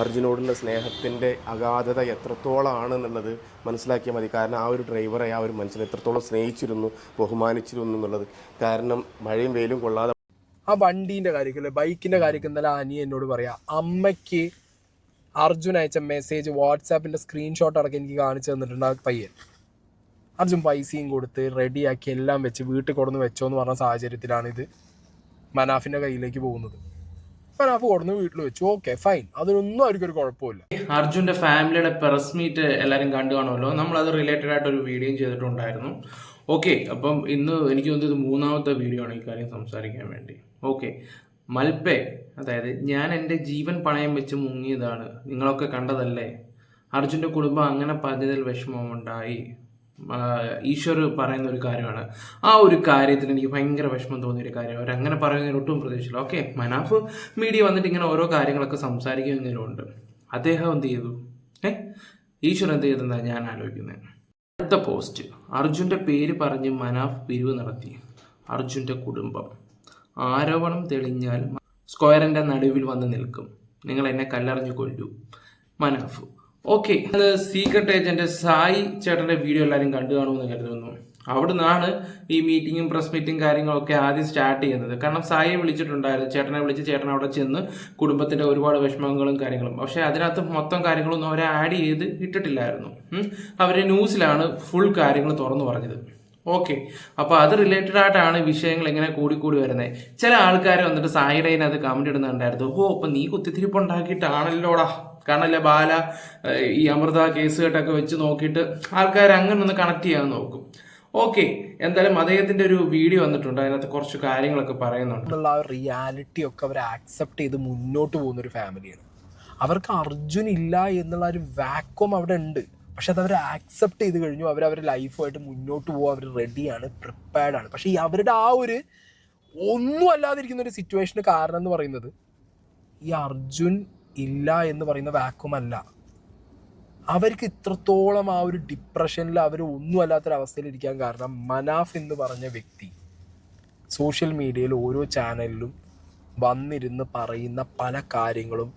അർജുനോടുള്ള സ്നേഹത്തിന്റെ അഗാധത എത്രത്തോളമാണ് എന്നുള്ളത് മനസ്സിലാക്കിയാൽ മതി. കാരണം ആ ഒരു ഡ്രൈവറെ ആ ഒരു മനുഷ്യനെ എത്രത്തോളം സ്നേഹിച്ചിരുന്നു ബഹുമാനിച്ചിരുന്നു എന്നുള്ളത്. കാരണം മഴയും വെയിലും കൊള്ളാതെ ആ വണ്ടീന്റെ കാര്യത്തിൽ ബൈക്കിന്റെ കാര്യത്തിൽ ഇന്നലെ അനി എന്നോട് പറയാം അമ്മയ്ക്ക് അർജുൻ അയച്ച മെസ്സേജ് വാട്സാപ്പിന്റെ സ്ക്രീൻഷോട്ട് അടക്കം എനിക്ക് കാണിച്ചു തന്നിട്ടുണ്ട് ആ പയ്യൻ. അർജുൻ പൈസയും കൊടുത്ത് റെഡിയാക്കി എല്ലാം വെച്ച് വീട്ടിൽ കൊടുന്ന് വെച്ചോ എന്ന് പറഞ്ഞ സാഹചര്യത്തിലാണ് ഇത് മനാഫിന്റെ കയ്യിലേക്ക് പോകുന്നത്. മനാഫ് കൊടുന്ന് വീട്ടിൽ വെച്ചു. ഓക്കെ ഫൈൻ അതിനൊന്നും അവർക്കൊരു കുഴപ്പമില്ല അർജുന്റെ ഫാമിലിയുടെ പ്രസ് മീറ്റ് എല്ലാരും കണ്ടു കാണുമല്ലോ. നമ്മൾ അത് റിലേറ്റഡ് ആയിട്ട് ഒരു വീഡിയോ ചെയ്തിട്ടുണ്ടായിരുന്നു. ഓക്കെ അപ്പം ഇന്ന് എനിക്ക് തോന്നുന്നത് മൂന്നാമത്തെ വീഡിയോ ആണ് ഈ കാര്യം സംസാരിക്കാൻ വേണ്ടി. ഓക്കെ മൽപ്പെ അതായത് ഞാൻ എന്റെ ജീവൻ പണയം വെച്ച് മുങ്ങിയതാണ്. നിങ്ങളൊക്കെ കണ്ടതല്ലേ? അർജുന്റെ കുടുംബം അങ്ങനെ പറഞ്ഞതിൽ വിഷമമുണ്ടായി ഈശ്വർ പറയുന്ന ഒരു കാര്യമാണ്. ആ ഒരു കാര്യത്തിൽ എനിക്ക് ഭയങ്കര വിഷമം തോന്നിയ ഒരു കാര്യം. അവരങ്ങനെ പറയുന്നതിന് ഒട്ടും പ്രതീക്ഷിച്ചില്ല ഓക്കെ മനാഫ് മീഡിയ വന്നിട്ട് ഇങ്ങനെ ഓരോ കാര്യങ്ങളൊക്കെ സംസാരിക്കുന്നതിലുണ്ട്. അദ്ദേഹം എന്ത് ചെയ്തു? ഏ? ഈശ്വർ എന്ത് ചെയ്തെന്നാണ് ഞാൻ ആലോചിക്കുന്നത് അടുത്ത പോസ്റ്റ് അർജുന്റെ പേര് പറഞ്ഞ് മനാഫ് പിരിവ് നടത്തി. അർജുന്റെ കുടുംബം. ആരോപണം തെളിഞ്ഞാൽ സ്ക്വയറിന്റെ നടുവിൽ വന്ന് നിൽക്കും. നിങ്ങൾ എന്നെ കല്ലെറിഞ്ഞു കൊല്ലൂ. Manaf. Okay secret agent Sai ചേട്ടന്റെ വീഡിയോ എല്ലാവരും കണ്ടു കാണുമെന്ന് കരുതുന്നു. അവിടെ നിന്നാണ് ഈ മീറ്റിങ്ങും പ്രസ് മീറ്റും കാര്യങ്ങളൊക്കെ ആദ്യം സ്റ്റാർട്ട് ചെയ്യുന്നത്. കാരണം സായിയെ വിളിച്ചിട്ടുണ്ടായിരുന്നു. ചേട്ടനെ വിളിച്ച് ചേട്ടൻ അവിടെ ചെന്ന് കുടുംബത്തിന്റെ ഒരുപാട് വിഷമങ്ങളും കാര്യങ്ങളും. പക്ഷെ അതിനകത്ത് മൊത്തം കാര്യങ്ങളൊന്നും അവരെ ആഡ് ചെയ്ത് ഇട്ടിട്ടില്ലായിരുന്നു. ഉം. ന്യൂസിലാണ് ഫുൾ കാര്യങ്ങൾ തുറന്നു പറഞ്ഞത്. ഓക്കെ അപ്പൊ അത് റിലേറ്റഡ് ആയിട്ടാണ് വിഷയങ്ങൾ ഇങ്ങനെ കൂടിക്കൂടി വരുന്നത് ചില ആൾക്കാർ വന്നിട്ട് സായിയുടെ അത് കമന്റ് ഇടുന്നുണ്ടായിരുന്നു. ഓ അപ്പൊ നീ കുത്തിത്തിരിപ്പ് ഉണ്ടാക്കിയിട്ടാണല്ലോടാ. കാരണല്ലേ ബാല ഈ അമൃത കേസ് കേട്ടൊക്കെ വെച്ച് നോക്കിയിട്ട് ആൾക്കാർ അങ്ങനെ ഒന്ന് കണക്ട് ചെയ്യാൻ നോക്കും. ഓക്കെ എന്തായാലും അദ്ദേഹത്തിന്റെ ഒരു വീഡിയോ വന്നിട്ടുണ്ട്. അതിനകത്ത് കുറച്ച് കാര്യങ്ങളൊക്കെ പറയുന്നുണ്ട്. ആ റിയാലിറ്റി ഒക്കെ അവർ ആക്സെപ്റ്റ് ചെയ്ത് മുന്നോട്ട് പോകുന്ന ഒരു ഫാമിലിയാണ് അവർക്ക് അർജുൻ ഇല്ല എന്നുള്ള ഒരു വാക്വം അവിടെ ഉണ്ട്. പക്ഷെ അവർ ആക്സെപ്റ്റ് ചെയ്ത് കഴിഞ്ഞു. അവർ അവരുടെ ലൈഫുമായിട്ട് മുന്നോട്ട് പോകാൻ അവർ റെഡിയാണ് പ്രിപ്പയർഡ് ആണ്. പക്ഷേ ഈ അവരുടെ ആ ഒരു ഒന്നും അല്ലാതിരിക്കുന്ന ഒരു സിറ്റുവേഷന് കാരണം എന്ന് പറയുന്നത് ഈ അർജുൻ ഇല്ല എന്ന് പറയുന്ന വാക്വം അല്ല അവർക്ക് ഇത്രത്തോളം ആ ഒരു ഡിപ്രഷനിൽ അവർ ഒന്നും അല്ലാത്തൊരവസ്ഥയിൽ ഇരിക്കാൻ കാരണം മനാഫ് എന്ന് പറഞ്ഞ വ്യക്തി സോഷ്യൽ മീഡിയയിൽ ഓരോ ചാനലിലും വന്നിരുന്ന് പറയുന്ന പല കാര്യങ്ങളും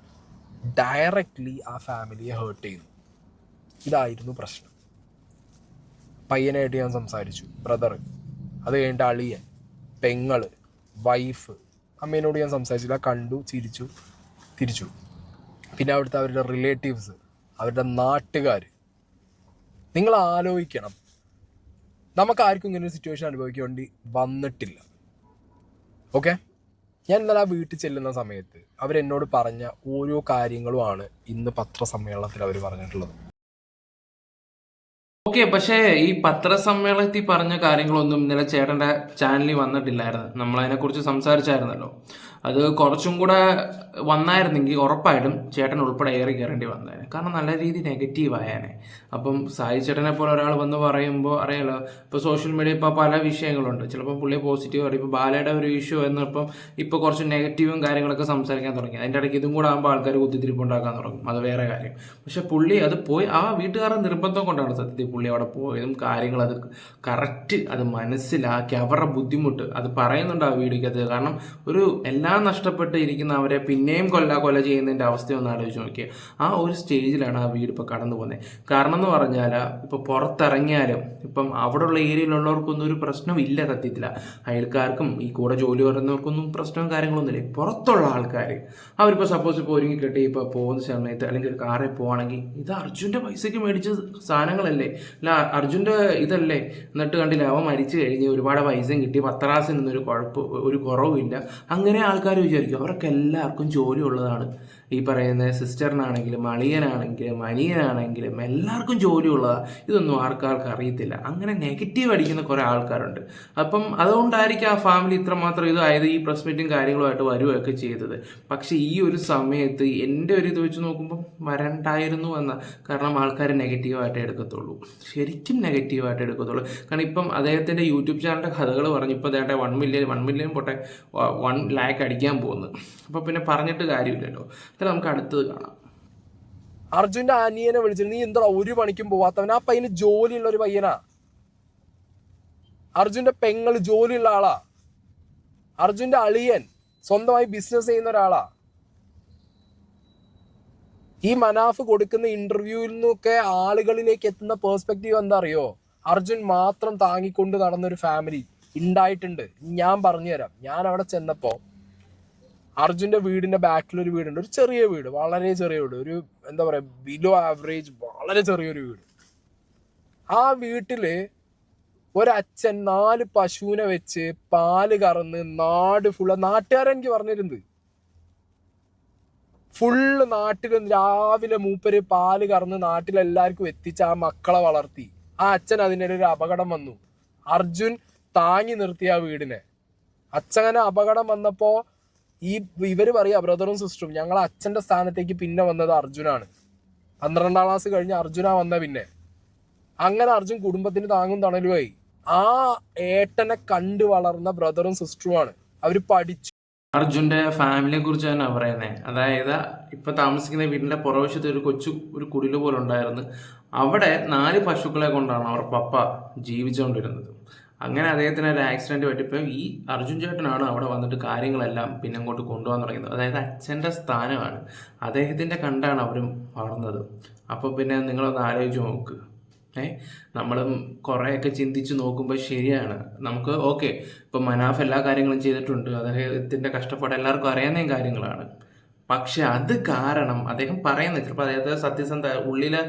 ഡയറക്റ്റ്ലി ആ ഫാമിലിയെ ഹേർട്ട് ചെയ്യുന്നു. ഇതായിരുന്നു പ്രശ്നം. പയ്യനായിട്ട് ഞാൻ സംസാരിച്ചു. ബ്രദർ അത് കഴിഞ്ഞിട്ട് അളിയൻ പെങ്ങൾ വൈഫ് അമ്മേനോട് ഞാൻ സംസാരിച്ചില്ല. കണ്ടു ചിരിച്ചു തിരിച്ചു. പിന്നെ അവിടുത്തെ അവരുടെ റിലേറ്റീവ്സ് അവരുടെ നാട്ടുകാർ. നിങ്ങൾ ആലോചിക്കണം. നമുക്ക് ആർക്കും ഇങ്ങനെ ഒരു സിറ്റുവേഷൻ അനുഭവിക്കേണ്ടി വന്നിട്ടില്ല. ഓക്കെ ഞാൻ ഇന്നലെ ആ വീട്ടിൽ ചെല്ലുന്ന സമയത്ത് അവരെന്നോട് പറഞ്ഞ ഓരോ കാര്യങ്ങളുമാണ് ഇന്ന് പത്രസമ്മേളനത്തിൽ അവർ പറഞ്ഞിട്ടുള്ളത്. ഓക്കെ പക്ഷേ ഈ പത്രസമ്മേളനത്തിൽ പറഞ്ഞ കാര്യങ്ങളൊന്നും ഇന്നലെ ചേട്ടന്റെ ചാനലിൽ വന്നിട്ടില്ലായിരുന്നു. നമ്മൾ അതിനെക്കുറിച്ച് സംസാരിച്ചായിരുന്നല്ലോ. അത് കുറച്ചും കൂടെ വന്നായിരുന്നെങ്കിൽ ഉറപ്പായിട്ടും ചേട്ടൻ ഉൾപ്പെടെ ഏറി കയറേണ്ടി വന്നേനെ. കാരണം നല്ല രീതി നെഗറ്റീവ് ആയേനെ. അപ്പം സായി ചേട്ടനെ പോലെ ഒരാൾ വന്ന് പറയുമ്പോൾ അറിയാലോ ഇപ്പോൾ സോഷ്യൽ മീഡിയ ഇപ്പോൾ പല വിഷയങ്ങളുണ്ട്. ചിലപ്പോൾ പുള്ളി പോസിറ്റീവ് പറയും ഇപ്പോൾ ബാലയുടെ ഒരു ഇഷ്യൂ എന്നപ്പം ഇപ്പോൾ കുറച്ച് നെഗറ്റീവും കാര്യങ്ങളൊക്കെ സംസാരിക്കാൻ തുടങ്ങി. അതിന്റെ ഇടയ്ക്ക് ഇതും കൂടെ ആകുമ്പോൾ ആൾക്കാർ കുത്തിത്തിരിപ്പുണ്ടാക്കാൻ തുടങ്ങും. അത് വേറെ കാര്യം. പക്ഷെ പുള്ളി അത് പോയി ആ വീട്ടുകാരുടെ നിർബന്ധം കൊണ്ടാണ് സത്യത്തിൽ പുള്ളി അവിടെ പോയതും കാര്യങ്ങൾ അത് കറക്റ്റ് അത് മനസ്സിലാക്കി അവരുടെ ബുദ്ധിമുട്ട് അത് പറയുന്നുണ്ട് ആ വീഡിയോക്കകത്ത്. കാരണം ഒരു എല്ലാം നഷ്ടപ്പെട്ട് ഇരിക്കുന്ന അവരെ പിന്നെയും കൊല്ല കൊല ചെയ്യുന്നതിന്റെ അവസ്ഥ ഒന്ന് ആലോചിച്ച് നോക്കിയാൽ ആ ഒരു സ്റ്റേജിലാണ് ആ വീട് ഇപ്പോൾ കടന്നു പോകുന്നത് കാരണം എന്ന് പറഞ്ഞാൽ ഇപ്പോൾ പുറത്തിറങ്ങിയാലും ഇപ്പം അവിടെയുള്ള ഏരിയയിലുള്ളവർക്കൊന്നും ഒരു പ്രശ്നമില്ല സത്യത്തില. അയൽക്കാർക്കും ഈ കൂടെ ജോലി വരുന്നവർക്കൊന്നും പ്രശ്നവും കാര്യങ്ങളൊന്നുമില്ല പുറത്തുള്ള ആൾക്കാർ അവരിപ്പോൾ സപ്പോസ് ഇപ്പോൾ ഒരുങ്ങി കെട്ടി ഇപ്പോൾ പോകുന്ന സമയത്ത് അല്ലെങ്കിൽ ഒരു കാറിൽ പോവാണെങ്കിൽ ഇത് അർജുന്റെ പൈസയ്ക്ക് മേടിച്ച സാധനങ്ങളല്ലേ? അല്ല അർജുന്റെ ഇതല്ലേ? എന്നിട്ട് കണ്ടില്ല അവ മരിച്ചു കഴിഞ്ഞ് ഒരുപാട് പൈസയും കിട്ടി. പത്രാസിനൊന്നും ഒരു കുഴപ്പം ഒരു കുറവുമില്ല. അങ്ങനെ ആൾക്കാർ വിചാരിക്കും അവർക്ക് എല്ലാവർക്കും ജോലി ഉള്ളതാണ് ഈ പറയുന്ന സിസ്റ്ററിനാണെങ്കിലും അളിയനാണെങ്കിലും അനിയനാണെങ്കിലും എല്ലാവർക്കും ജോലി ഉള്ളതാണ് ഇതൊന്നും ആർക്കാർക്ക് അറിയത്തില്ല. അങ്ങനെ നെഗറ്റീവ് അടിക്കുന്ന കുറേ ആൾക്കാരുണ്ട്. അപ്പം അതുകൊണ്ടായിരിക്കും ആ ഫാമിലി ഇത്രമാത്രം ഇതായത് ഈ പ്രസ് മീറ്റും കാര്യങ്ങളുമായിട്ട് വരുകയൊക്കെ ചെയ്തത്. പക്ഷേ ഈ ഒരു സമയത്ത് എന്റെ ഒരു ഇത് വെച്ച് നോക്കുമ്പം വരണ്ടായിരുന്നു എന്ന കാരണം ആൾക്കാർ നെഗറ്റീവായിട്ടേ എടുക്കത്തുള്ളൂ. ശരിക്കും നെഗറ്റീവായിട്ട് എടുക്കത്തുള്ളൂ. കാരണം ഇപ്പം അദ്ദേഹത്തിന്റെ യൂട്യൂബ് ചാനലിന്റെ കഥകൾ പറഞ്ഞു ഇപ്പോൾ അദ്ദേഹത്തെ വൺ മില്യൺ വൺ മില്യൺ പോട്ടെ വൺ ലാക്ക് അടിക്കാൻ പോകുന്നത്. അപ്പോൾ പിന്നെ പറഞ്ഞിട്ട് കാര്യമില്ലല്ലോ. അത്ര നമുക്ക് അടുത്തത് കാണാം. അർജുന്റെ അനിയനെ വിളിച്ചിട്ട് നീ എന്താ ഒരു പണിക്കും പോവാത്തവൻ? ആ പയ്യന് ജോലിയുള്ള ഒരു പയ്യനാ. അർജുന്റെ പെങ്ങൾ ജോലിയുള്ള ആളാ. അർജുന്റെ അളിയൻ സ്വന്തമായി ബിസിനസ് ചെയ്യുന്ന ഒരാളാ. ഈ മനാഫ് കൊടുക്കുന്ന ഇന്റർവ്യൂവിൽ നിന്നൊക്കെ ആളുകളിലേക്ക് എത്തുന്ന പേഴ്സ്പെക്റ്റീവ് എന്താ അറിയോ? അർജുൻ മാത്രം താങ്ങിക്കൊണ്ട് നടന്നൊരു ഫാമിലി ഉണ്ടായിട്ടുണ്ട്. ഞാൻ പറഞ്ഞുതരാം. ഞാൻ അവിടെ ചെന്നപ്പോ അർജുന്റെ വീടിന്റെ ബാക്കിലൊരു വീടുണ്ട്. ഒരു ചെറിയ വീട് വളരെ ചെറിയ വീട്. ഒരു എന്താ പറയുക ബിലോ ആവറേജ് വളരെ ചെറിയൊരു വീട്. ആ വീട്ടിൽ ഒരച്ഛൻ നാല് പശുവിനെ വെച്ച് പാൽ കറന്ന് നാട് ഫുള്ള് നാട്ടുകാരൻ എനിക്ക് പറഞ്ഞിരുന്നത് ഫുള്ള് നാട്ടിൽ രാവിലെ മൂപ്പര് പാൽ കറന്ന് നാട്ടിലെല്ലാവർക്കും എത്തിച്ച് ആ മക്കളെ വളർത്തി. ആ അച്ഛൻ അതിനിടെ ഒരു അപകടം വന്നു. അർജുൻ താങ്ങി നിർത്തി ആ വീടിനെ. അച്ഛനെ അപകടം വന്നപ്പോ ഈ ഇവർ പറയാ ബ്രദറും സിസ്റ്ററും ഞങ്ങൾ അച്ഛന്റെ സ്ഥാനത്തേക്ക് പിന്നെ വന്നത് അർജുനാണ്. പന്ത്രണ്ടാം ക്ലാസ് കഴിഞ്ഞ് അർജുന വന്ന പിന്നെ. അങ്ങനെ അർജുൻ കുടുംബത്തിന് താങ്ങും തണലുമായി ആ ഏട്ടനെ കണ്ടു വളർന്ന ബ്രദറും സിസ്റ്ററുമാണ് അവർ പഠിച്ചു. അർജുന്റെ ഫാമിലിയെ കുറിച്ച് തന്നെ പറയുന്നത് അതായത് ഇപ്പൊ താമസിക്കുന്ന വീടിന്റെ പുറവശത്ത് ഒരു കൊച്ചു ഒരു കുടിൽ പോലെ ഉണ്ടായിരുന്നു അവിടെ നാല് പശുക്കളെ കൊണ്ടാണ് അവർ പപ്പ ജീവിച്ചുകൊണ്ടിരുന്നത്. അങ്ങനെ അദ്ദേഹത്തിന് ഒരു ആക്സിഡന്റ് പറ്റിയപ്പോൾ ഈ അർജുൻ ചേട്ടനാണ് അവിടെ വന്നിട്ട് കാര്യങ്ങളെല്ലാം പിന്നെ അങ്ങോട്ട് കൊണ്ടുപോകാൻ തുടങ്ങിയത്. അതായത് അച്ഛന്റെ സ്ഥാനമാണ്. അദ്ദേഹത്തിന്റെ കണ്ടാണ് അവരും വളർന്നത്. അപ്പോൾ പിന്നെ നിങ്ങളൊന്ന് ആലോചിച്ച് നോക്ക്. ഏ? നമ്മളും കുറേയൊക്കെ ചിന്തിച്ച് നോക്കുമ്പോൾ ശരിയാണ്. നമുക്ക് ഓക്കെ ഇപ്പം മനാഫ് എല്ലാ കാര്യങ്ങളും ചെയ്തിട്ടുണ്ട്. അദ്ദേഹത്തിന്റെ കഷ്ടപ്പാട് എല്ലാവർക്കും അറിയാവുന്ന കാര്യങ്ങളാണ്. പക്ഷെ അത് കാരണം അദ്ദേഹം പറയുന്നത് ചിലപ്പോൾ അദ്ദേഹത്തെ സത്യസന്ധ ഉള്ളിലെ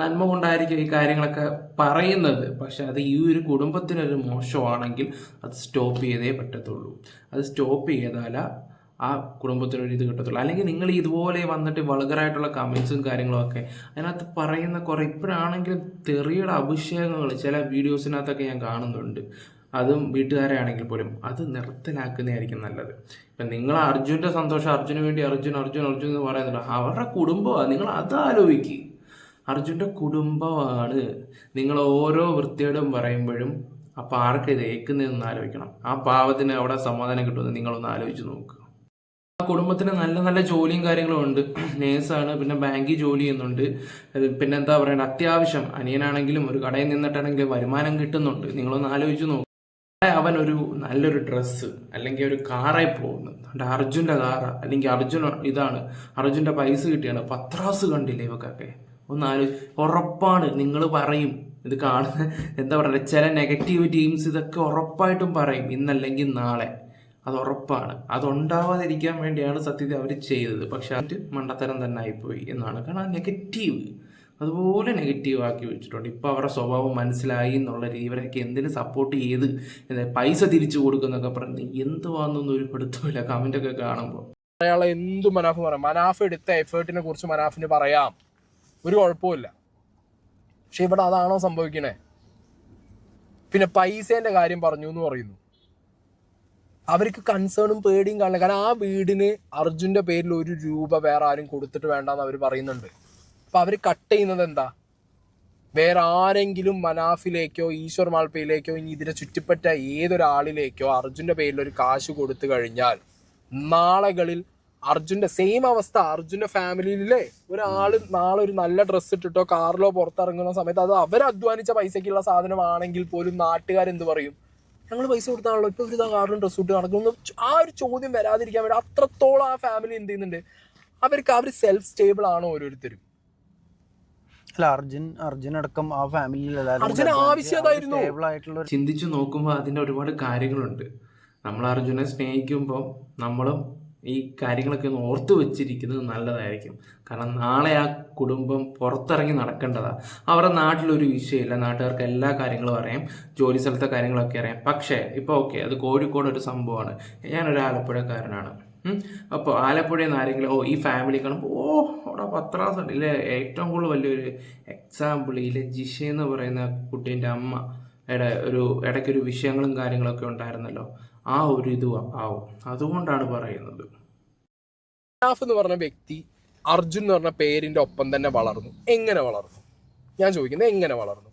നന്മ കൊണ്ടായിരിക്കും ഈ കാര്യങ്ങളൊക്കെ പറയുന്നത്. പക്ഷെ അത് ഈ ഒരു കുടുംബത്തിനൊരു മോശമാണെങ്കിൽ അത് സ്റ്റോപ്പ് ചെയ്തേ പറ്റത്തുള്ളൂ. അത് സ്റ്റോപ്പ് ചെയ്താല ആ കുടുംബത്തിനൊരു ഇത് കിട്ടത്തുള്ളൂ. അല്ലെങ്കിൽ നിങ്ങൾ ഇതുപോലെ വന്നിട്ട് വളകറായിട്ടുള്ള കമൻസും കാര്യങ്ങളും ഒക്കെ അതിനകത്ത് പറയുന്ന കുറേ ഇപ്പോഴാണെങ്കിലും തെറിയുടെ അഭിഷേകങ്ങൾ ചില വീഡിയോസിനകത്തൊക്കെ ഞാൻ കാണുന്നുണ്ട്. അതും വീട്ടുകാരെ ആണെങ്കിൽ പോലും അത് നിർത്തലാക്കുന്നതായിരിക്കും നല്ലത്. ഇപ്പം നിങ്ങൾ അർജുന്റെ സന്തോഷം അർജുന് വേണ്ടി അർജുൻ അർജുൻ അർജുൻ എന്ന് പറയുന്നില്ല അവരുടെ കുടുംബമാണ്. നിങ്ങൾ അത് ആലോചിക്കുക അർജുന്റെ കുടുംബമാണ്. നിങ്ങൾ ഓരോ വൃത്തിയോടും പറയുമ്പോഴും അപ്പം ആർക്കും ഇത് ഏക്കുന്നതെന്ന് ആലോചിക്കണം. ആ പാവത്തിന് അവിടെ സമാധാനം കിട്ടുമെന്ന് നിങ്ങളൊന്ന് ആലോചിച്ച് നോക്കുക ആ കുടുംബത്തിന് നല്ല നല്ല ജോലിയും കാര്യങ്ങളും ഉണ്ട്. നേഴ്സാണ് പിന്നെ ബാങ്കിൽ ജോലി ചെയ്യുന്നുണ്ട്. പിന്നെ എന്താ പറയുക അത്യാവശ്യം അനിയനാണെങ്കിലും ഒരു കടയിൽ നിന്നിട്ടാണെങ്കിലും വരുമാനം കിട്ടുന്നുണ്ട്. നിങ്ങളൊന്ന് ആലോചിച്ച് നോക്കുക അവൻ ഒരു നല്ലൊരു ഡ്രസ്സ് അല്ലെങ്കിൽ ഒരു കാറായി പോകുന്നു. അതുകൊണ്ട് അർജുന്റെ കാറ അല്ലെങ്കിൽ അർജുൻ ഇതാണ്. അർജുന്റെ പൈസ കിട്ടിയാണ്. പത്രാസ് കണ്ടില്ലേ ഇവക്കൊക്കെ? ഒന്ന് ഉറപ്പാണ്. നിങ്ങൾ പറയും. ഇത് കാണുന്ന എന്താ പറയുക ചില നെഗറ്റീവ് ടീംസ് ഇതൊക്കെ ഉറപ്പായിട്ടും പറയും. ഇന്നല്ലെങ്കിൽ നാളെ. അത് ഉറപ്പാണ്. അതുണ്ടാവാതിരിക്കാൻ വേണ്ടിയാണ് സത്യത്തിൽ അവർ ചെയ്തത്. പക്ഷെ അത് മണ്ടത്തരം തന്നെ ആയിപ്പോയി എന്നാണ്. കാരണം നെഗറ്റീവ് അതുപോലെ നെഗറ്റീവ് ആക്കി വെച്ചിട്ടുണ്ട്. ഇപ്പോൾ അവരുടെ സ്വഭാവം മനസ്സിലായി എന്നുള്ള രീതി ഇവരൊക്കെ എന്തിന് സപ്പോർട്ട് ചെയ്ത് പൈസ തിരിച്ചു കൊടുക്കുന്നൊക്കെ പറഞ്ഞ് എന്തുവാന്നൊന്നും ഒരു പിടുത്തമില്ല കമന്റൊക്കെ കാണുമ്പോൾ അയാളെ എന്തു മനാഫ് പറയാം. മനാഫ് എടുത്ത എഫേർട്ടിനെ കുറിച്ച് മനാഫിന് പറയാം. ഒരു കുഴപ്പമില്ല പക്ഷെ ഇവിടെ അതാണോ സംഭവിക്കണേ? പിന്നെ പൈസേന്റെ കാര്യം പറഞ്ഞു എന്ന് പറയുന്നു. അവർക്ക് കൺസേണും പേടിയും കാണില്ല കാരണം ആ വീടിന് അർജുന്റെ പേരിൽ ഒരു രൂപ വേറെ ആരും കൊടുത്തിട്ട് വേണ്ടെന്ന് അവർ പറയുന്നുണ്ട്. അപ്പൊ അവർ കട്ട് ചെയ്യുന്നത് എന്താ? വേറെ ആരെങ്കിലും മനാഫിലേക്കോ ഈശ്വർ മാൾപ്പയിലേക്കോ ഇനി ഇതിനെ ചുറ്റിപ്പറ്റ ഏതൊരാളിലേക്കോ അർജുന്റെ പേരിൽ ഒരു കാശ് കൊടുത്തു കഴിഞ്ഞാൽ നാളകളിൽ അർജുന്റെ സെയിം അവസ്ഥ അർജുന്റെ ഫാമിലിയിലെ ഒരാൾ നാളെ ഒരു നല്ല ഡ്രസ്സ് ഇട്ടിട്ടോ കാറിലോ പുറത്തിറങ്ങുന്ന സമയത്ത് അത് അവർ അധ്വാനിച്ച പൈസക്കുള്ള സാധനമാണെങ്കിൽ പോലും നാട്ടുകാർ എന്ത് പറയും? ഞങ്ങൾ പൈസ കൊടുത്താണല്ലോ ഇപ്പൊ ഒരു കാറിലും ഡ്രസ്സ് ഇട്ട് നടക്കുന്നു. ആ ഒരു ചോദ്യം വരാതിരിക്കാൻ വേണ്ടി അത്രത്തോളം ആ ഫാമിലി എന്ത് ചെയ്യുന്നുണ്ട്? അവർക്ക് അവർ സെൽഫ് സ്റ്റേബിൾ ആണ് ഓരോരുത്തരും. അല്ല അർജുൻ അർജുൻ അടക്കം ആ ചിന്തിച്ചു നോക്കുമ്പോൾ അതിന്റെ ഒരുപാട് കാര്യങ്ങളുണ്ട്. നമ്മൾ അർജുനെ സ്നേഹിക്കുമ്പോൾ നമ്മളും ഈ കാര്യങ്ങളൊക്കെ ഒന്ന് ഓർത്തു വെച്ചിരിക്കുന്നത് നല്ലതായിരിക്കും. കാരണം നാളെ ആ കുടുംബം പുറത്തിറങ്ങി നടക്കേണ്ടതാണ് അവരുടെ നാട്ടിലൊരു വിഷയമില്ല. നാട്ടുകാർക്ക് എല്ലാ കാര്യങ്ങളും അറിയാം. ജോലി സ്ഥലത്തെ കാര്യങ്ങളൊക്കെ അറിയാം. പക്ഷേ ഇപ്പോൾ ഓക്കെ അത് കോഴിക്കോട് ഒരു സംഭവമാണ്. ഞാനൊരു ആലപ്പുഴക്കാരനാണ്. അപ്പോൾ ആലപ്പുഴയിൽ നിന്ന് ആരെങ്കിലും ഓ ഈ ഫാമിലി കാണുമ്പോൾ ഓ അവിടെ പത്രാസ് ഉണ്ട്. ഇല്ലേ ഏറ്റവും കൂടുതൽ വലിയൊരു എക്സാമ്പിൾ ഇല്ലേ ജിഷ എന്ന് പറയുന്ന കുട്ടീന്റെ അമ്മ. ഒരു ഇടയ്ക്കൊരു വിഷയങ്ങളും കാര്യങ്ങളൊക്കെ ഉണ്ടായിരുന്നല്ലോ. ആ ഒരു ഇത് ആവും. അതുകൊണ്ടാണ് പറയുന്നത്. എന്ന് പറഞ്ഞ വ്യക്തി അർജുൻ എന്ന് പറഞ്ഞ പേരിന്റെ ഒപ്പം തന്നെ വളർന്നു. എങ്ങനെ വളർന്നു? ഞാൻ ചോദിക്കുന്നത് എങ്ങനെ വളർന്നു?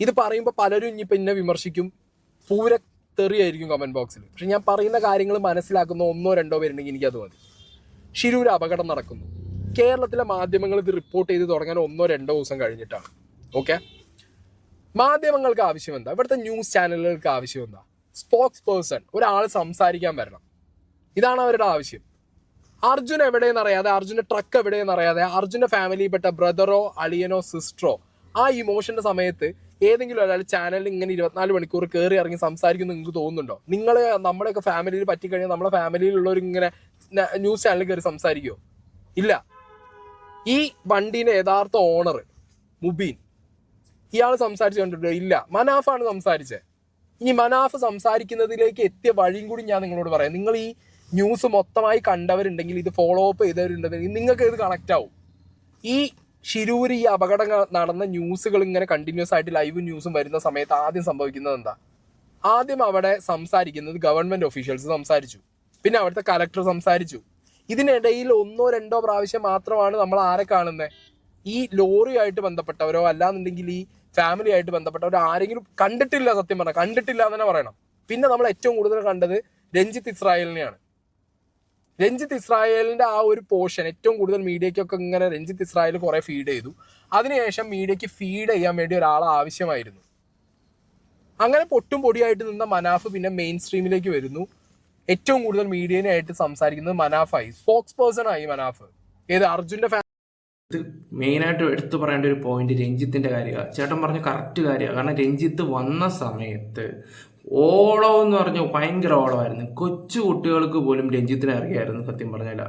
ഇത് പറയുമ്പോൾ പലരും ഇനി പിന്നെ വിമർശിക്കും. പൂര തെറിയായിരിക്കും കമന്റ് ബോക്സിൽ പക്ഷെ ഞാൻ പറയുന്ന കാര്യങ്ങൾ മനസ്സിലാക്കുന്ന ഒന്നോ രണ്ടോ പേരുണ്ടെങ്കിൽ എനിക്കത് മതി. ഷിരൂര് അപകടം നടക്കുന്നു. കേരളത്തിലെ മാധ്യമങ്ങൾ ഇത് റിപ്പോർട്ട് ചെയ്ത് തുടങ്ങാൻ ഒന്നോ രണ്ടോ ദിവസം കഴിഞ്ഞിട്ടാണ്. ഓക്കെ മാധ്യമങ്ങൾക്ക് ആവശ്യം എന്താ? ഇവിടുത്തെ ന്യൂസ് ചാനലുകൾക്ക് ആവശ്യം എന്താ? സ്പോക്സ് പേഴ്സൺ ഒരാൾ സംസാരിക്കാൻ വരണം. ഇതാണ് അവരുടെ ആവശ്യം. അർജുൻ എവിടെയെന്ന് അറിയാതെ അർജുന്റെ ട്രക്ക് എവിടെയെന്ന് അറിയാതെ അർജുന്റെ ഫാമിലിയിൽപ്പെട്ട ബ്രദറോ അളിയനോ സിസ്റ്ററോ ആ ഇമോഷന്റെ സമയത്ത് ഏതെങ്കിലും ഒരാൾ ചാനലിൽ ഇങ്ങനെ ഇരുപത്തിനാല് മണിക്കൂർ കയറി ഇറങ്ങി സംസാരിക്കുന്നു നിങ്ങൾക്ക് തോന്നുന്നുണ്ടോ? നിങ്ങൾ നമ്മുടെയൊക്കെ ഫാമിലിയിൽ പറ്റിക്കഴിഞ്ഞാൽ നമ്മളെ ഫാമിലിയിലുള്ളവർ ഇങ്ങനെ ന്യൂസ് ചാനലിൽ കയറി സംസാരിക്കുമോ ഇല്ല. ഈ വണ്ടീന്റെ യഥാർത്ഥ ഓണർ മുബീൻ ഇയാൾ സംസാരിച്ചു കണ്ടിട്ടോ ഇല്ല. മനാഫാണ് സംസാരിച്ചത് ഇനി മനാഫ് സംസാരിക്കുന്നതിലേക്ക് എത്തിയ വഴിയും കൂടി ഞാൻ നിങ്ങളോട് പറയാം. നിങ്ങൾ ഈ ന്യൂസ് മൊത്തമായി കണ്ടവരുണ്ടെങ്കിൽ ഇത് ഫോളോ അപ്പ് ചെയ്തവരുണ്ടെങ്കിൽ നിങ്ങൾക്ക് ഇത് കണക്റ്റ് ആവും. ഈ ശിരൂര് ഈ അപകടം നടന്ന ന്യൂസുകൾ ഇങ്ങനെ കണ്ടിന്യൂസ് ആയിട്ട് ലൈവ് ന്യൂസും വരുന്ന സമയത്ത് ആദ്യം സംഭവിക്കുന്നത് എന്താ? ആദ്യം അവിടെ സംസാരിക്കുന്നത് ഗവൺമെന്റ് ഒഫീഷ്യൽസ് സംസാരിച്ചു. പിന്നെ അവിടുത്തെ കലക്ടർ സംസാരിച്ചു. ഇതിനിടയിൽ ഒന്നോ രണ്ടോ പ്രാവശ്യം മാത്രമാണ് നമ്മൾ ആരെ കാണുന്നത് ഈ ലോറിയായിട്ട് ബന്ധപ്പെട്ടവരോ അല്ലാന്നുണ്ടെങ്കിൽ ഈ ഫാമിലി ആയിട്ട് ബന്ധപ്പെട്ടവരോ ആരെങ്കിലും കണ്ടിട്ടില്ല സത്യം പറഞ്ഞാൽ കണ്ടിട്ടില്ല എന്ന് തന്നെ പറയണം. പിന്നെ നമ്മൾ ഏറ്റവും കൂടുതൽ കണ്ടത് രഞ്ജിത്ത് ഇസ്രായേലിനെയാണ്. രഞ്ജിത്ത് ഇസ്രായേലിന്റെ ആ ഒരു പോർഷൻ ഏറ്റവും കൂടുതൽ മീഡിയക്കൊക്കെ ഇങ്ങനെ രഞ്ജിത്ത് ഇസ്രായേൽ കുറെ ഫീഡ് ചെയ്തു. അതിനുശേഷം മീഡിയക്ക് ഫീഡ് ചെയ്യാൻ വേണ്ടി ഒരാൾ ആവശ്യമായിരുന്നു. അങ്ങനെ പൊട്ടും പൊടിയായിട്ട് നിന്ന മനാഫ് പിന്നെ മെയിൻ സ്ട്രീമിലേക്ക് വരുന്നു. ഏറ്റവും കൂടുതൽ മീഡിയനായിട്ട് സംസാരിക്കുന്നത് മനാഫായി. സ്പോക്സ് പേഴ്സൺ ആയി മനാഫ്. ഏത്? അർജുന്റെ ഇത് മെയിനായിട്ട് എടുത്തു പറയേണ്ട ഒരു പോയിന്റ് രഞ്ജിത്തിന്റെ കാര്യമാണ്. ചേട്ടൻ പറഞ്ഞ കറക്റ്റ് കാര്യമാണ്. കാരണം രഞ്ജിത്ത് വന്ന സമയത്ത് ഓളം എന്ന് പറഞ്ഞാൽ ഭയങ്കര ഓളമായിരുന്നു കൊച്ചു കുട്ടികൾക്ക് പോലും രഞ്ജിത്തിനെ അറിയായിരുന്നു സത്യം പറഞ്ഞാൽ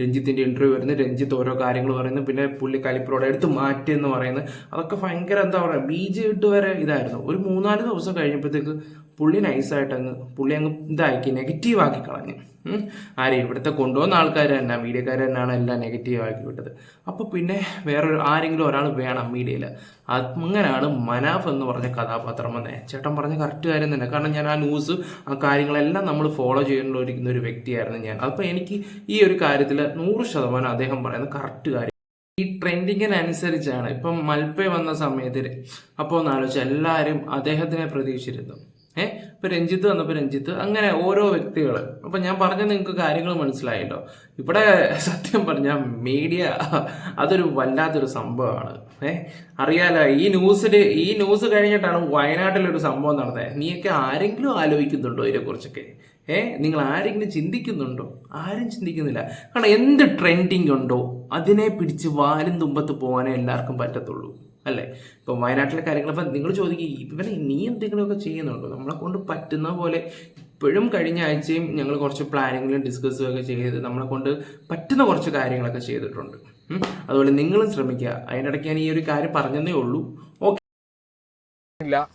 രഞ്ജിത്തിന്റെ ഇന്റർവ്യൂ വരുന്നു രഞ്ജിത്ത് ഓരോ കാര്യങ്ങൾ പറയുന്നു പിന്നെ പുള്ളി കലിപ്പുറോടെ എടുത്ത് മാറ്റി എന്ന് പറയുന്നത് അതൊക്കെ ഭയങ്കര എന്താ പറയുക ബീജ് ഇട്ട് വരെ ഇതായിരുന്നു. ഒരു മൂന്നാൽ ദിവസം കഴിഞ്ഞപ്പോഴത്തേക്ക് പുള്ളി നൈസായിട്ട് അങ്ങ് പുള്ളി അങ്ങ് ഇതാക്കി നെഗറ്റീവ് ആക്കി കളഞ്ഞു. ആരെ ഇവിടുത്തെ കൊണ്ടുവന്ന ആൾക്കാർ തന്നെ മീഡിയക്കാർ തന്നെയാണ് എല്ലാം നെഗറ്റീവ് ആക്കി വിട്ടത്. അപ്പോൾ പിന്നെ വേറൊരു ആരെങ്കിലും ഒരാൾ വേണം മീഡിയയിൽ. അങ്ങനെയാണ് മനാഫ് എന്ന് പറഞ്ഞ കഥാപാത്രം വന്നേ. ചേട്ടൻ പറഞ്ഞ കറക്റ്റ് കാര്യം തന്നെ. കാരണം ഞാൻ ആ ന്യൂസ് ആ കാര്യങ്ങളെല്ലാം നമ്മൾ ഫോളോ ചെയ്യേണ്ടിരിക്കുന്ന ഒരു വ്യക്തിയായിരുന്നു ഞാൻ. അപ്പോൾ എനിക്ക് ഈ ഒരു കാര്യത്തിൽ നൂറ് ശതമാനം അദ്ദേഹം പറയുന്ന കറക്റ്റ് കാര്യം. ഈ ട്രെൻഡിങ്ങിനനുസരിച്ചാണ്. ഇപ്പം മൽപ്പ വന്ന സമയത്തിൽ അപ്പോൾ ഒന്ന് ആലോചിച്ച് എല്ലാവരും അദ്ദേഹത്തിനെ പ്രതീക്ഷിച്ചിരുന്നു. ഏഹ് ഇപ്പൊ രഞ്ജിത്ത് വന്നപ്പോൾ രഞ്ജിത്ത് അങ്ങനെ ഓരോ വ്യക്തികൾ അപ്പൊ ഞാൻ പറഞ്ഞ നിങ്ങൾക്ക് കാര്യങ്ങൾ മനസ്സിലായല്ലോ ഇവിടെ സത്യം പറഞ്ഞാൽ മീഡിയ അതൊരു വല്ലാത്തൊരു സംഭവമാണ്. ഏഹ് അറിയാലോ ഈ ന്യൂസിൽ ഈ ന്യൂസ് കഴിഞ്ഞിട്ടാണ് വയനാട്ടിലൊരു സംഭവം നടന്നത് നീയൊക്കെ ആരെങ്കിലും ആലോചിക്കുന്നുണ്ടോ ഇതിനെക്കുറിച്ചൊക്കെ? ഏ? നിങ്ങൾ ആരെങ്കിലും ചിന്തിക്കുന്നുണ്ടോ? ആരും ചിന്തിക്കുന്നില്ല. കാരണം എന്ത് ട്രെൻഡിങ് ഉണ്ടോ അതിനെ പിടിച്ച് വാലും തുമ്പത്ത് പോകാനേ എല്ലാവർക്കും പറ്റത്തുള്ളൂ. അല്ലേ? ഇപ്പൊ വയനാട്ടിലെ കാര്യങ്ങൾ ഇപ്പം നിങ്ങൾ ചോദിക്കും ഇവരെ നീ എന്തെങ്കിലുമൊക്കെ ചെയ്യുന്നുണ്ടോ? നമ്മളെ കൊണ്ട് പറ്റുന്ന പോലെ ഇപ്പോഴും കഴിഞ്ഞ ആഴ്ചയും ഞങ്ങൾ കുറച്ച് പ്ലാനിങ്ങിലും ഡിസ്കസും ഒക്കെ ചെയ്ത് നമ്മളെ കൊണ്ട് പറ്റുന്ന കുറച്ച് കാര്യങ്ങളൊക്കെ ചെയ്തിട്ടുണ്ട്. അതുപോലെ നിങ്ങളും ശ്രമിക്കുക. അതിനിടയ്ക്ക് ഞാൻ ഈ ഒരു കാര്യം പറഞ്ഞതേ ഉള്ളൂ. ഓക്കെ. ഇല്ല.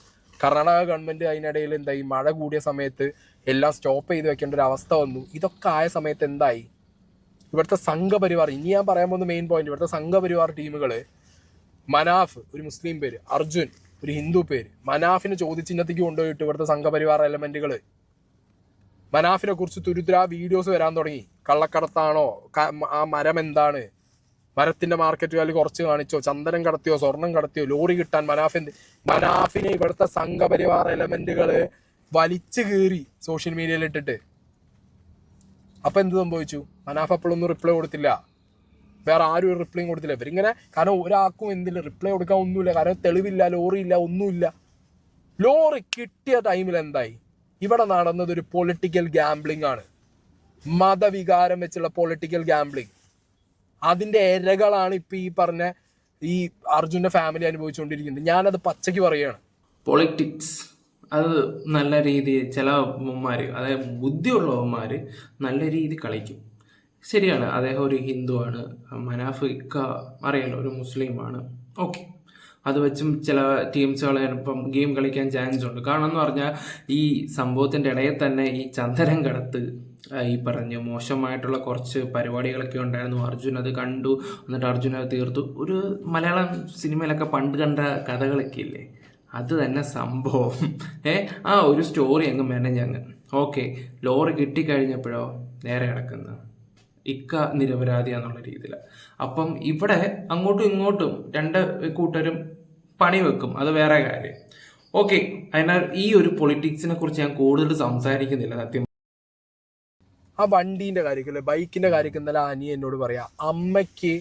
കർണാടക ഗവൺമെന്റ് അതിനിടയിൽ എന്തായി? മഴ കൂടിയ സമയത്ത് എല്ലാം സ്റ്റോപ്പ് ചെയ്ത് വെക്കേണ്ട ഒരു അവസ്ഥ വന്നു. ഇതൊക്കെ ആയ സമയത്ത് എന്തായി? ഇവിടുത്തെ സംഘപരിവാർ ഇനി ഞാൻ പറയാൻ പോകുന്ന മെയിൻ പോയിന്റ് ഇവിടുത്തെ സംഘപരിവാർ ടീമുകൾ മനാഫ് ഒരു മുസ്ലിം പേര് അർജുൻ ഒരു ഹിന്ദു പേര്. മനാഫിനെ ചോദ്യചിഹ്നത്തേക്ക് കൊണ്ടുപോയിട്ട് ഇവിടുത്തെ സംഘപരിവാർ എലമെന്റുകൾ മനാഫിനെ കുറിച്ച് തുരുതുരാ വീഡിയോസ് വരാൻ തുടങ്ങി. കള്ളക്കടത്താണോ? ആ മരം എന്താണ്? മരത്തിന്റെ മാർക്കറ്റ് വാല്യൂ കുറച്ച് കാണിച്ചോ? ചന്ദനം കടത്തിയോ? സ്വർണം കടത്തിയോ? ലോറി കിട്ടാൻ മനാഫ് എന്ത്? മനാഫിനെ ഇവിടുത്തെ സംഘപരിവാർ എലമെന്റുകൾ വലിച്ചു കീറി സോഷ്യൽ മീഡിയയിൽ ഇട്ടിട്ട്. അപ്പൊ എന്ത് സംഭവിച്ചു? മനാഫ് അപ്പോഴൊന്നും റിപ്ലൈ കൊടുത്തില്ല. വേറെ ആരും ഒരു റിപ്ലൈയും കൊടുത്തില്ല. ഇവരിങ്ങനെ കാരണം ഒരാൾക്കും എന്തില്ല റിപ്ലൈ കൊടുക്കാൻ ഒന്നുമില്ല. കാരണം തെളിവില്ല ലോറി ഇല്ല ഒന്നുമില്ല. ലോറി കിട്ടിയ ടൈമിൽ എന്തായി? ഇവിടെ നടന്നത് ഒരു പൊളിറ്റിക്കൽ ഗാംബ്ലിംഗ് ആണ്. മതവികാരം വെച്ചുള്ള പൊളിറ്റിക്കൽ ഗാംബ്ലിംഗ് അതിന്റെ ഇരകളാണ് ഇപ്പം ഈ പറഞ്ഞ ഈ അർജുന്റെ ഫാമിലി അനുഭവിച്ചുകൊണ്ടിരിക്കുന്നത്. ഞാനത് പച്ചയ്ക്ക് പറയുകയാണ്. പൊളിറ്റിക്സ് അത് നല്ല രീതിയിൽ ചില അമ്മമാർ അതായത് ബുദ്ധിയുള്ളവന്മാർ നല്ല രീതി കളിക്കും. ശരിയാണ്. അദ്ദേഹം ഒരു ഹിന്ദുവാണ്. മനാഫ് ഇക്ക അറിയാലോ ഒരു മുസ്ലിമാണ്. ഓക്കെ. അത് വെച്ചും ചില ടീംസുകൾ ഇപ്പം ഗെയിം കളിക്കാൻ ചാൻസ് ഉണ്ട്. കാരണം എന്ന് പറഞ്ഞാൽ ഈ സംഭവത്തിന്റെ ഇടയിൽ തന്നെ ഈ ചന്ദനം കടത്ത് ഈ പറഞ്ഞു മോശമായിട്ടുള്ള കുറച്ച് പരിപാടികളൊക്കെ ഉണ്ടായിരുന്നു. അർജുൻ അത് കണ്ടു. എന്നിട്ട് അർജുൻ അത് തീർത്തു. ഒരു മലയാളം സിനിമയിലൊക്കെ പണ്ട് കണ്ട കഥകളൊക്കെ ഇല്ലേ? അത് തന്നെ സംഭവം. ഏ? ആ ഒരു സ്റ്റോറി അങ്ങ് മെനഞ്ഞങ്ങ്. ഓക്കെ. ലോറി കിട്ടിക്കഴിഞ്ഞപ്പോഴോ നേരെ കിടക്കുന്നത് ഇക്ക നിരപരാധിയാന്നുള്ള രീതിയിൽ അപ്പം ഇവിടെ അങ്ങോട്ടും ഇങ്ങോട്ടും രണ്ട് കൂട്ടരും പണി വെക്കും. അത് വേറെ കാര്യം. ഓക്കെ അതിനാൽ ഈ ഒരു പൊളിറ്റിക്സിനെ കുറിച്ച് ഞാൻ കൂടുതൽ സംസാരിക്കുന്നില്ല സത്യം. ആ വണ്ടീന്റെ കാര്യത്തിൽ ബൈക്കിന്റെ കാര്യത്തിൽ ഇന്നലെ അനി എന്നോട് പറയാം അമ്മയ്ക്ക്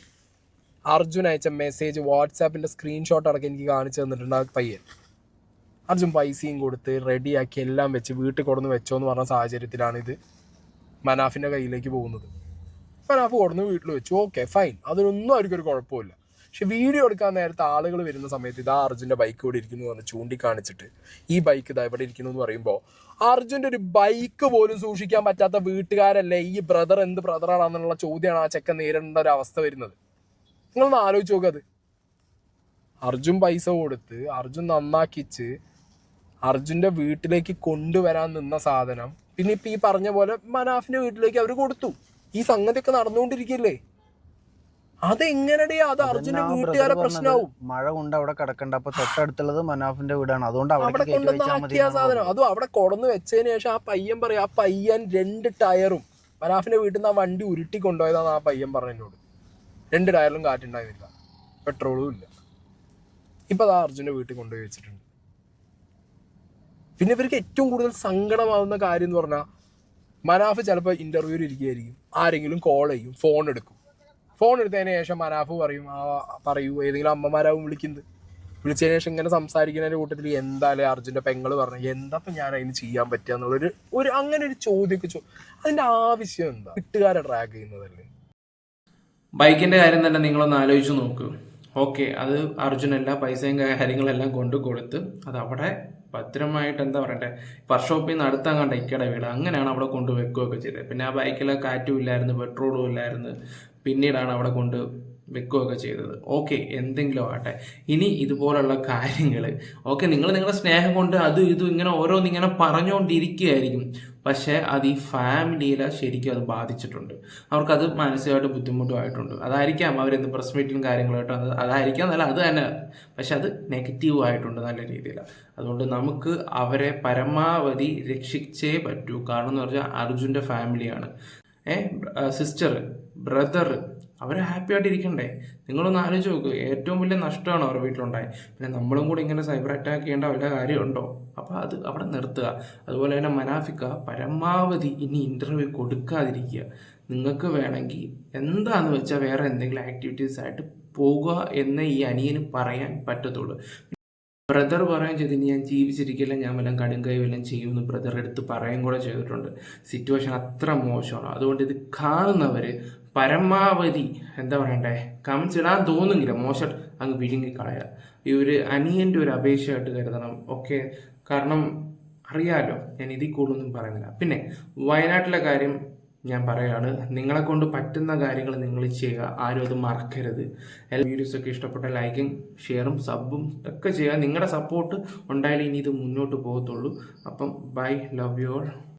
അർജുൻ അയച്ച മെസ്സേജ് വാട്സാപ്പിന്റെ സ്ക്രീൻഷോട്ട് അടക്കം എനിക്ക് കാണിച്ചു തന്നിട്ടുണ്ട് ആ പയ്യൻ. അർജുൻ പൈസയും കൊടുത്ത് റെഡിയാക്കി എല്ലാം വെച്ച് വീട്ടിൽ കൊടുന്ന് വെച്ചോ എന്ന് പറഞ്ഞ സാഹചര്യത്തിലാണ് ഇത് മനാഫിന്റെ കയ്യിലേക്ക് പോകുന്നത്. മനാഫ് കൊടുന്ന് വീട്ടിൽ വെച്ചു. ഓക്കെ ഫൈൻ അതിനൊന്നും അവർക്കൊരു കുഴപ്പമില്ല പക്ഷെ വീഡിയോ എടുക്കാൻ നേരത്തെ ആളുകൾ വരുന്ന സമയത്ത് ഇതാ അർജുന്റെ ബൈക്ക് ഇവിടെ ഇരിക്കുന്നു എന്ന് ചൂണ്ടിക്കാണിച്ചിട്ട്. ഈ ബൈക്ക് ഇതാ ഇവിടെ ഇരിക്കുന്നു എന്ന് പറയുമ്പോൾ അർജുന്റെ ഒരു ബൈക്ക് പോലും സൂക്ഷിക്കാൻ പറ്റാത്ത വീട്ടുകാരല്ലേ? ഈ ബ്രദർ എന്ത് ബ്രദറാണെന്നുള്ള ചോദ്യമാണ് ആ ചെക്കൻ നേരിടേണ്ട ഒരു അവസ്ഥ വരുന്നത്. നിങ്ങളൊന്ന് ആലോചിച്ച് നോക്കുക അത്. അർജുൻ പൈസ കൊടുത്ത് അർജുൻ നന്നാക്കിച്ച് അർജുന്റെ വീട്ടിലേക്ക് കൊണ്ടുവരാൻ നിന്ന സാധനം പിന്നെ ഇപ്പം ഈ പറഞ്ഞ പോലെ മനാഫിന്റെ വീട്ടിലേക്ക് അവർ കൊടുത്തു. ഈ സംഗതിയൊക്കെ നടന്നുകൊണ്ടിരിക്കില്ലേ അതെങ്ങനെയാ അത് അർജുന്റെ വീട്ടുകാരെ പ്രശ്നമാവും മഴ കൊണ്ട് അവിടെ കിടക്കണ്ട. അപ്പൊ തൊട്ടടുത്തുള്ളത് മനാഫിന്റെ വീടാണ്. അതുകൊണ്ട് അവിടെ കൊണ്ടുവന്നാക്കിയ സാധനം. അതും അവിടെ കൊടന്ന് വെച്ചതിന് ശേഷം ആ പയ്യൻ പറയും ആ പയ്യൻ രണ്ട് ടയറും. മനാഫിന്റെ വീട്ടിൽ നിന്ന് ആ വണ്ടി ഉരുട്ടി കൊണ്ടുപോയതാണ് ആ പയ്യൻ പറഞ്ഞതിനോട്. രണ്ട് ടയറിലും കാറ്റുണ്ടായിരുന്നില്ല. പെട്രോളും ഇല്ല. ഇപ്പൊ അതാ അർജുന്റെ വീട്ടിൽ കൊണ്ടുപോയി വെച്ചിട്ടുണ്ട്. പിന്നെ ഇവർക്ക് ഏറ്റവും കൂടുതൽ സങ്കടമാവുന്ന കാര്യം എന്ന് പറഞ്ഞാൽ മനാഫ് ചിലപ്പോൾ ഇന്റർവ്യൂവിൽ ഇരിക്കുകയായിരിക്കും. ആരെങ്കിലും കോൾ ചെയ്യും ഫോൺ എടുക്കും. ഫോൺ എടുത്തതിന് ശേഷം മനാഫ് പറയും ആ പറയൂ ഏതെങ്കിലും അമ്മമാരാവും വിളിക്കുന്നത്. വിളിച്ചതിന് ശേഷം ഇങ്ങനെ സംസാരിക്കുന്നതിന്റെ കൂട്ടത്തിൽ എന്തായാലും അർജുന്റെ പെങ്ങൾ പറഞ്ഞു എന്താ ഇപ്പൊ ഞാൻ അതിന് ചെയ്യാൻ പറ്റുക എന്നുള്ളൊരു ഒരു അങ്ങനെ ഒരു ചോദ്യമൊക്കെ ചോ അതിന്റെ ആവശ്യം എന്താ? വീട്ടുകാരെ ട്രാക്ക് ചെയ്യുന്നതല്ലേ ബൈക്കിന്റെ കാര്യം തന്നെ നിങ്ങളൊന്ന് ആലോചിച്ച് നോക്കൂ. ഓക്കെ അത് അർജുൻ എല്ലാ പൈസയും കാര്യങ്ങളെല്ലാം കൊണ്ടു കൊടുത്ത് അത് അവിടെ ഭദ്രമായിട്ട് എന്താ പറയണ്ടേ? വർക്ക്ഷോപ്പിൽ നിന്ന് അടുത്താങ്ങാണ്ട് ഇക്കയുടെ വീട്. അങ്ങനെയാണ് അവിടെ കൊണ്ട് വെക്കുകയൊക്കെ ചെയ്തത്. പിന്നെ ആ ബൈക്കിൽ കാറ്റും ഇല്ലായിരുന്നു പെട്രോളും ഇല്ലായിരുന്നു. പിന്നീടാണ് അവിടെ കൊണ്ട് വെക്കുകയൊക്കെ ചെയ്തത്. ഓക്കെ എന്തെങ്കിലും ആട്ടെ ഇനി ഇതുപോലുള്ള കാര്യങ്ങൾ ഓക്കെ നിങ്ങൾ നിങ്ങളുടെ സ്നേഹം കൊണ്ട് അതും ഇതും ഇങ്ങനെ ഓരോന്നിങ്ങനെ പറഞ്ഞുകൊണ്ടിരിക്കുകയായിരിക്കും. പക്ഷേ അത് ഈ ഫാമിലിയിലെ ശരിക്കും അത് ബാധിച്ചിട്ടുണ്ട്. അവർക്കത് മാനസികമായിട്ട് ബുദ്ധിമുട്ടുമായിട്ടുണ്ട്. അതായിരിക്കാം അവരെന്ത് പ്രസ് മീറ്റിലും കാര്യങ്ങളായിട്ട് അത് അതായിരിക്കാം എന്നല്ല അത് തന്നെ. പക്ഷെ അത് നെഗറ്റീവ് ആയിട്ടുണ്ട് നല്ല രീതിയിൽ. അതുകൊണ്ട് നമുക്ക് അവരെ പരമാവധി രക്ഷിച്ചേ പറ്റൂ. കാരണം എന്ന് പറഞ്ഞാൽ അർജുന്റെ ഫാമിലിയാണ്. ഏ സിസ്റ്റർ ബ്രദർ അവർ ഹാപ്പി ആയിട്ട് ഇരിക്കണ്ടേ നിങ്ങളൊന്ന് ആലോചിച്ച് നോക്ക്. ഏറ്റവും വലിയ നഷ്ടമാണ് അവരുടെ വീട്ടിലുണ്ടായത് പിന്നെ നമ്മളും കൂടി ഇങ്ങനെ സൈബർ അറ്റാക്ക് ചെയ്യേണ്ട വല്ല കാര്യമുണ്ടോ? അപ്പോൾ അത് അവിടെ നിർത്തുക. അതുപോലെ തന്നെ മനാഫിക്ക പരമാവധി ഇനി ഇന്റർവ്യൂ കൊടുക്കാതിരിക്കുക. നിങ്ങൾക്ക് വേണമെങ്കിൽ എന്താന്ന് വെച്ചാൽ വേറെ എന്തെങ്കിലും ആക്ടിവിറ്റീസ് ആയിട്ട് പോകുക എന്ന് ഈ അനിയന് പറയാൻ പറ്റത്തുള്ളൂ. ബ്രദർ പറയുകയും ചെയ്ത് ഇനി ഞാൻ ജീവിച്ചിരിക്കില്ല ഞാൻ വല്ലതും കടുങ്കൈ വല്ലതും ചെയ്യുമെന്ന് ബ്രദർ എടുത്ത് പറയുകയും കൂടെ ചെയ്തിട്ടുണ്ട്. സിറ്റുവേഷൻ അത്ര മോശമാണ്. അതുകൊണ്ട് ഇത് കാണുന്നവർ പരമാവധി എന്താ പറയണ്ടേ? കമൻസ് ഇടാൻ തോന്നുന്നില്ല. മോശം അങ്ങ് വിഴുങ്ങി കളയുക. ഈ ഒരു അനിയന്റെ ഒരു അപേക്ഷയായിട്ട് കരുതണം. ഓക്കെ? കാരണം അറിയാലോ ഞാൻ ഇതിൽ കൂടുതലൊന്നും പറയുന്നില്ല. പിന്നെ വയനാട്ടിലെ കാര്യം ഞാൻ പറയാണ്. നിങ്ങളെ കൊണ്ട് പറ്റുന്ന കാര്യങ്ങൾ നിങ്ങൾ ചെയ്യുക. ആരും അത് മറക്കരുത്. എല്ലാ വീഡിയോസൊക്കെ ഇഷ്ടപ്പെട്ട ലൈക്കും ഷെയറും സബും ഒക്കെ ചെയ്യുക. നിങ്ങളുടെ സപ്പോർട്ട് ഉണ്ടായാലേ ഇനി ഇത് മുന്നോട്ട് പോകത്തുള്ളൂ. അപ്പം ബൈ ലവ് യു ഓൾ